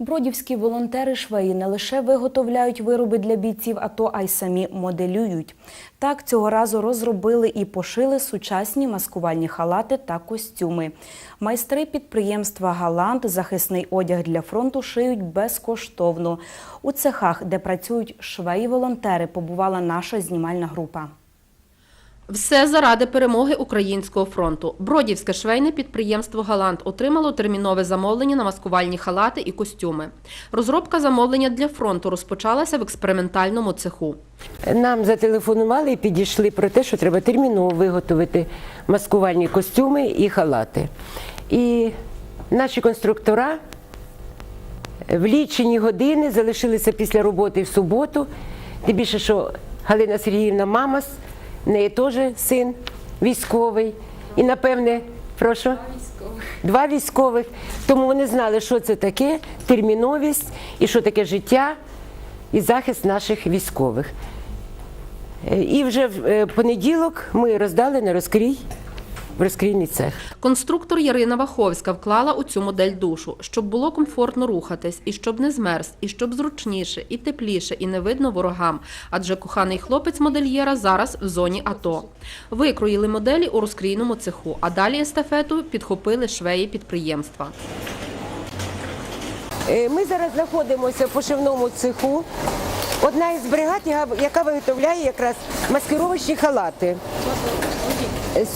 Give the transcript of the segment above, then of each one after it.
Бродівські волонтери швеї не лише виготовляють вироби для бійців АТО, а й самі моделюють. Так цього разу розробили і пошили сучасні маскувальні халати та костюми. Майстри підприємства Галант захисний одяг для фронту шиють безкоштовно. У цехах, де працюють швеї-волонтери, побувала наша знімальна група. Все заради перемоги українського фронту. Бродівське швейне підприємство Галант отримало термінове замовлення на маскувальні халати і костюми. Розробка замовлення для фронту розпочалася в експериментальному цеху. Нам зателефонували і підійшли про те, що треба терміново виготовити маскувальні костюми і халати. І наші конструктора в лічені години залишилися після роботи в суботу. Тим більше, що Галина Сергіївна мама, в неї теж син військовий. І, напевне, прошу. Два військових. Тому вони знали, що це таке терміновість і що таке життя і захист наших військових. Е, І вже в е, понеділок ми роздали на розкрій в розкрійний цех. Конструктор Ярина Ваховська вклала у цю модель душу, щоб було комфортно рухатись, і щоб не змерз, і щоб зручніше, і тепліше, і не видно ворогам. Адже коханий хлопець модельєра зараз в зоні АТО. Викроїли моделі у розкрійному цеху, а далі естафету підхопили швеї підприємства. Е, Ми зараз знаходимося в пошивному цеху. Одна із бригад, яка виготовляє якраз маскировочні халати.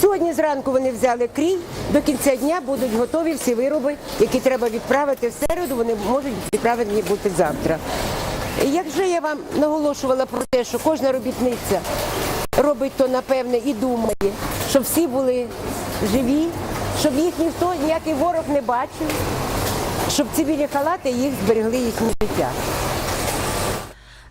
Сьогодні зранку вони взяли крій, до кінця дня будуть готові всі вироби, які треба відправити в середу, вони можуть відправлені бути завтра. Як вже я вам наголошувала про те, що кожна робітниця робить то напевне і думає, щоб всі були живі, щоб їх ніхто ніякий ворог не бачив, щоб ці білі халати їх зберегли їхнє життя.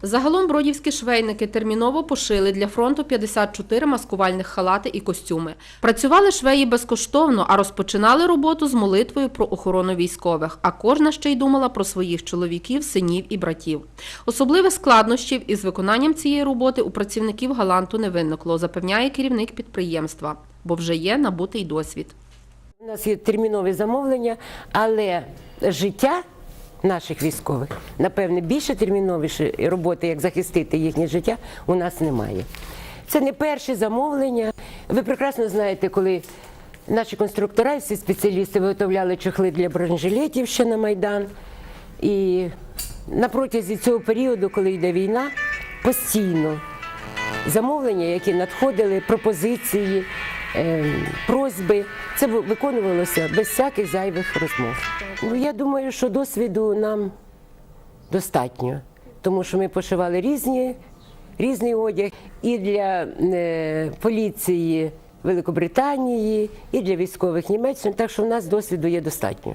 Загалом бродівські швейники терміново пошили для фронту 54 маскувальних халати і костюми. Працювали швеї безкоштовно, а розпочинали роботу з молитвою про охорону військових. А кожна ще й думала про своїх чоловіків, синів і братів. Особливих складнощів із виконанням цієї роботи у працівників галанту не виникло, запевняє керівник підприємства, бо вже є набутий досвід. У нас є термінові замовлення, але життя наших військових, напевне, більше терміновіші роботи, як захистити їхнє життя, у нас немає. Це не перше замовлення. Ви прекрасно знаєте, коли наші конструктора всі спеціалісти виготовляли чохли для бронежилетів ще на Майдан. І на протязі цього періоду, коли йде війна, постійно замовлення, які надходили, пропозиції, е, просьби. Це виконувалося без всяких зайвих розмов. Ну, я думаю, що досвіду нам достатньо, тому що ми пошивали різні, різний одяг і для е, поліції Великобританії, і для військових Німеччини, так що в нас досвіду є достатньо.